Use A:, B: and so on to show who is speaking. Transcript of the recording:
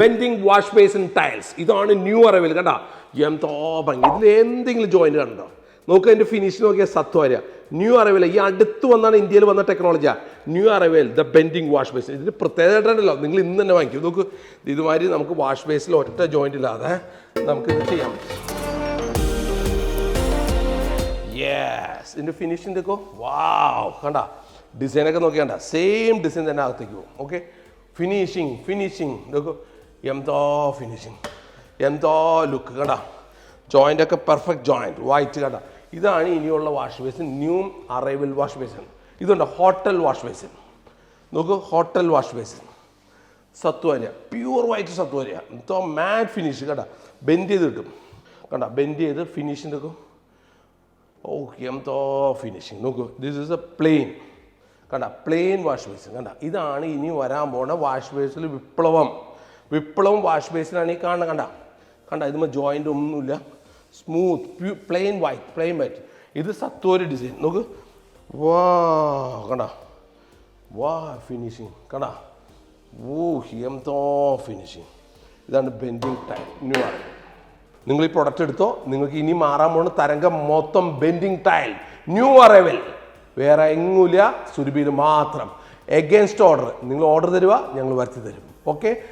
A: Bending wash basin tiles ഇതാണ് new അറിവിൽ കണ്ട? എന്തോ ഭംഗി. ഇതിൽ എന്തെങ്കിലും ജോയിന്റ് കണ്ടോ? നോക്ക് അതിന്റെ ഫിനിഷ് നോക്കിയ സത്വാര്യ ന്യൂ അറൈവൽ ഈ അടുത്ത് വന്നാണ് ഇന്ത്യയിൽ വന്ന ടെക്നോളജിയാ new arrival the bending wash basin ഇതിന് പ്രത്യേകമായിട്ടുണ്ടല്ലോ നിങ്ങൾ ഇന്ന് തന്നെ വാങ്ങിക്കും. നോക്ക് ഇതുമാതിരി നമുക്ക് വാഷ് ബേസിൽ ഒറ്റ ജോയിന്റ് ഇല്ലാതെ നമുക്ക് ഇത് ചെയ്യാം. യെസ് ഇതിന്റെ ഫിനിഷ് എടുക്കോ വാവ് കണ്ട? ഡിസൈനൊക്കെ നോക്കിയാണ്ട സെയിം ഡിസൈൻ തന്നെ അകത്തേക്ക് പോകും. ഓക്കെ ഫിനിഷിങ് ഫിനിഷിങ് നോക്കൂ എന്തോ ഫിനിഷിങ് എന്തോ ലുക്ക് കണ്ട? ജോയിന്റ് ഒക്കെ പെർഫെക്റ്റ് ജോയിന്റ് വൈറ്റ് കണ്ട? ഇതാണ് ഇനിയുള്ള wash basin new arrival wash basin ഇതുണ്ട് ഹോട്ടൽ വാഷ് ബേസിൻ നോക്കൂ hotel wash basin Sathvara pure white Sathvara എന്തോ മാറ്റ് ഫിനിഷ് കണ്ട? ബെൻഡ് ചെയ്ത് കിട്ടും. കണ്ട ബെൻഡ് ചെയ്ത് ഫിനിഷ് എടുക്കും ഓക്കെ എന്തോ ഫിനിഷിങ് നോക്കൂ ദിസ് ഇസ് എ പ്ലെയിൻ കണ്ട പ്ലെയിൻ വാഷ് ബേസിൻ കണ്ട ഇതാണ് ഇനി വരാൻ പോണ വാഷ് ബേസിൽ വിപ്ലവം. വിപ്ലവം വാഷ് ബേസിനാണ് ഈ കാണുന്നത്. കണ്ട? കണ്ട ഇതുമ്പോൾ ജോയിന്റ് ഒന്നുമില്ല. Smooth pure plain white plain white ഇത് സത്വര ഡിസൈൻ നോക്ക്. വാ കണ്ട? വാ ഫിനിഷിങ് കണ്ട? ഓ ഹിയം തോ ഫിനിഷിങ് ഇതാണ് ബെൻഡിങ് ടൈം ന്യൂ ആണ്. നിങ്ങൾ ഈ പ്രൊഡക്റ്റ് എടുത്തോ നിങ്ങൾക്ക് ഇനി മാറാൻ പോകുന്ന തരംഗം മൊത്തം ബെൻഡിങ് ടൈൽ ന്യൂ അറൈവൽ വേറെ എങ്ങുമില്ല. സുരുബിയിൽ മാത്രം. എഗെയിൻസ്റ്റ് ഓർഡർ നിങ്ങൾ ഓർഡർ തരുക ഞങ്ങൾ വരുത്തി തരും. ഓക്കെ